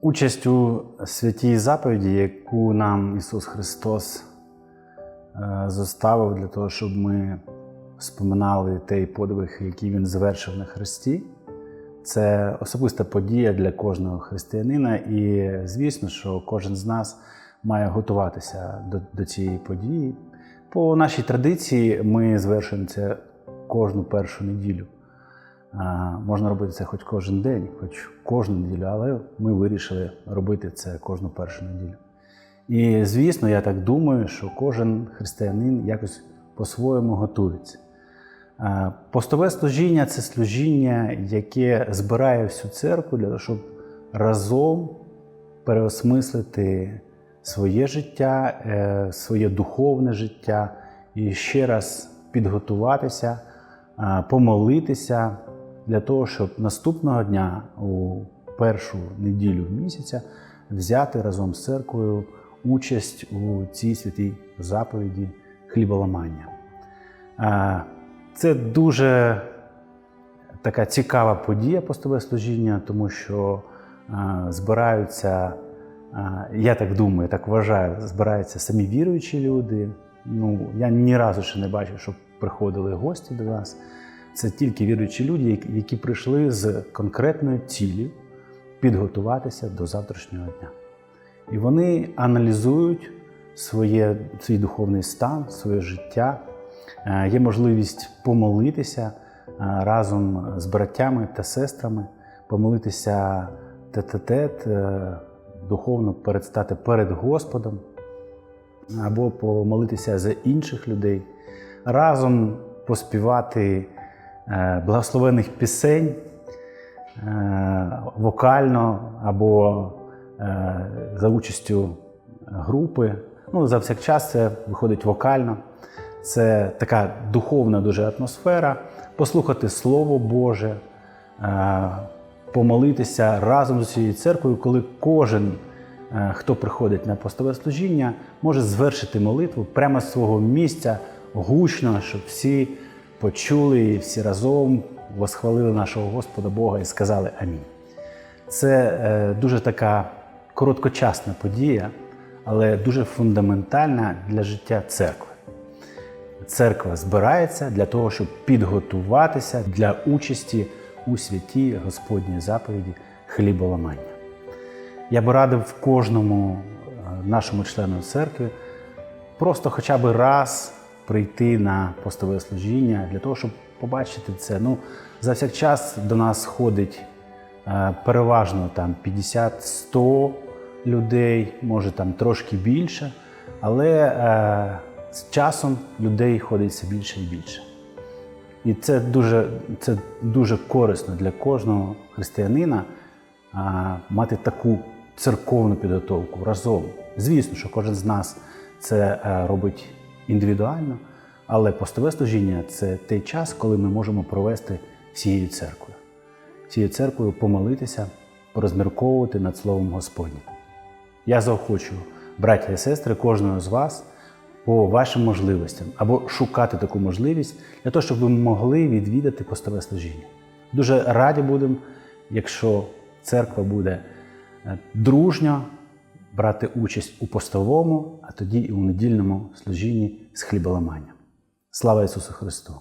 Участь у святій заповіді, яку нам Ісус Христос е, зоставив для того, щоб ми споминали той подвиг, який Він завершив на Христі, це особиста подія для кожного християнина. І звісно, що кожен з нас має готуватися до, до цієї події. По нашій традиції ми звершуємо це кожну першу неділю. Можна робити це хоч кожен день, хоч кожну неділю, але ми вирішили робити це кожну першу неділю. І звісно, я так думаю, що кожен християнин якось по-своєму готується. Постове служіння це служіння, яке збирає всю церкву для того, щоб разом переосмислити своє життя, е, своє духовне життя і ще раз підготуватися, помолитися для того, щоб наступного дня, у першу неділю місяця, взяти разом з церквою участь у цій святій заповіді хліболамання. Це дуже така цікава подія постове служіння, тому що збираються, я так думаю, так вважаю, збираються самі віруючі люди. Ну, я ні разу ще не бачив, щоб приходили гості до нас. Це тільки віруючі люди, які- прийшли з конкретною ціллю підготуватися до завтрашнього дня. І вони аналізують своє, свій духовний стан, своє життя. Е, Є можливість помолитися е, разом з братями та сестрами, помолитися тет-а-тет, е, духовно передстати перед Господом або помолитися за інших людей, разом поспівати благословених пісень е, вокально або е, за участю групи. Ну, за всякчас це виходить вокально. Це така духовна дуже атмосфера. Послухати Слово Боже, е, помолитися разом з усією церквою, коли кожен, е, хто приходить на постове служіння, може звершити молитву прямо з свого місця гучно, щоб всі почули і всі разом восхвалили нашого Господа Бога і сказали Амінь. Це е, дуже така короткочасна подія, але дуже фундаментальна для життя церкви. Церква збирається для того, щоб підготуватися для участі у святій Господній заповіді хліболамання. Я би радив кожному е, нашому члену церкви просто хоча б раз прийти на постове служіння для того, щоб побачити це. Ну, за всякчас до нас ходить е, переважно там 50-100 людей, може там трошки більше, але е, з часом людей ходить все більше і більше. І це дуже, це дуже корисно для кожного християнина а, мати таку церковну підготовку разом. Звісно, що кожен з нас це е, робить індивідуально, але постове служіння це той час, коли ми можемо провести всією церквою. Всією церквою помолитися, порозмірковувати над Словом Господнім. Я заохочую, браття і сестри, кожного з вас по вашим можливостям або шукати таку можливість для того, щоб ви могли відвідати постове служіння. Дуже раді будемо, якщо церква буде е, дружньо брати участь у постовому, а тоді і у недільному служінні з хліболаманням. Слава Ісусу Христу!